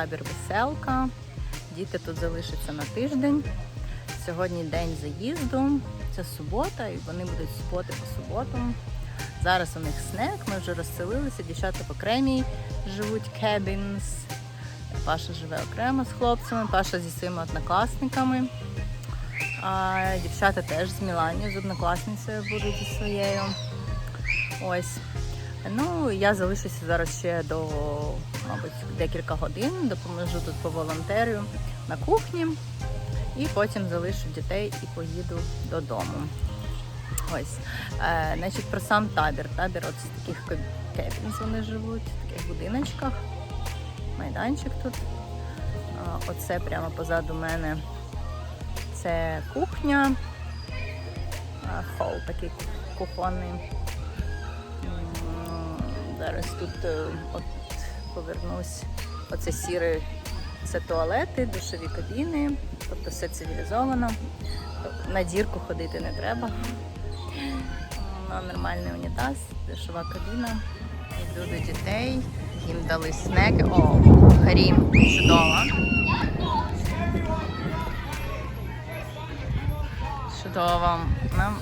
табір веселка. Діти тут залишаться на тиждень. Сьогодні день заїзду. Це субота, і вони будуть суботи по суботам. Зараз у них снег, ми вже розселилися, дівчата по окремій живуть кебінс. Паша живе окремо з хлопцями, Паша зі своїми однокласниками. А дівчата теж з Мілані, з однокласницею будуть зі своєю. Ось. Ну, я залишуся зараз ще до, мабуть, декілька годин, допоможу тут по волонтерію на кухні. І потім залишу дітей і поїду додому. Ось. Е, значить, про сам табір. Табір от з таких кебінс вони живуть, в таких будиночках. Майданчик тут. Оце прямо позаду мене. Це кухня. Хол такий кухонний. Зараз тут е, от повернусь. Оце сіре, це туалети, душові кабіни, тобто все цивілізовано. На дірку ходити не треба. М, Нормальний унітаз, душова кабіна. Йду до дітей, їм дали снеки. О, Харім, чудово. Чудово. Нам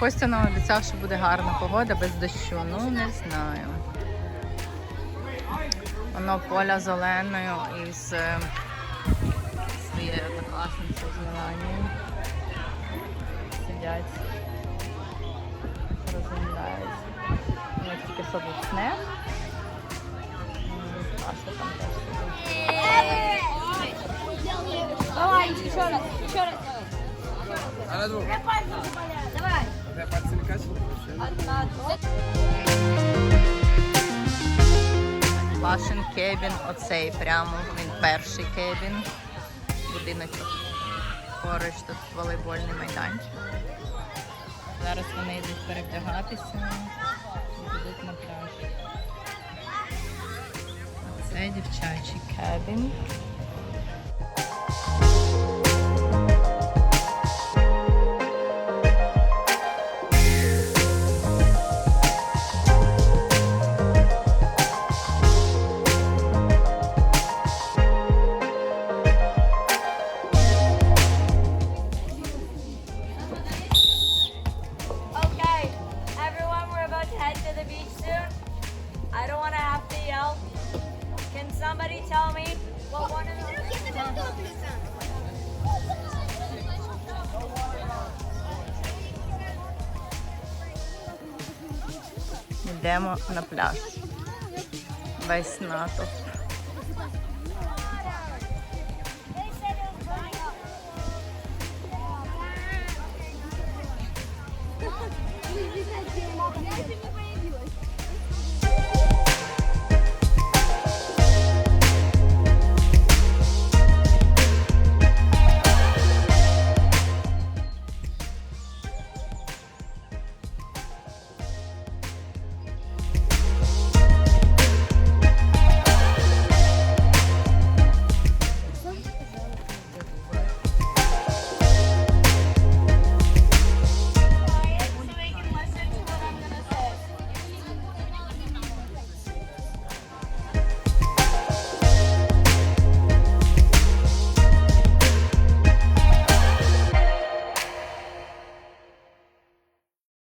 Костя нам обіцяв, що буде гарна погода без дощу. Ну, не знаю. Воно поля зеленою із е, своєю однокласницею з Меланією. Сидять, розглядають. У тільки що був снег. Там теж сидить. Давай, еще раз, еще раз. Двох. Две пальцы. Давай. Я пальці не качу. Одна, два. Пашин кебін, оцей прямо, він перший кебін. Будиночок. Поруч тут волейбольний майданчик. Зараз вони йдуть перевдягатися і підуть на пляж. Це дівчачий кебін. tell me what one of them is? Йдемо на пляж. Весь натовп. Я еще не появилась.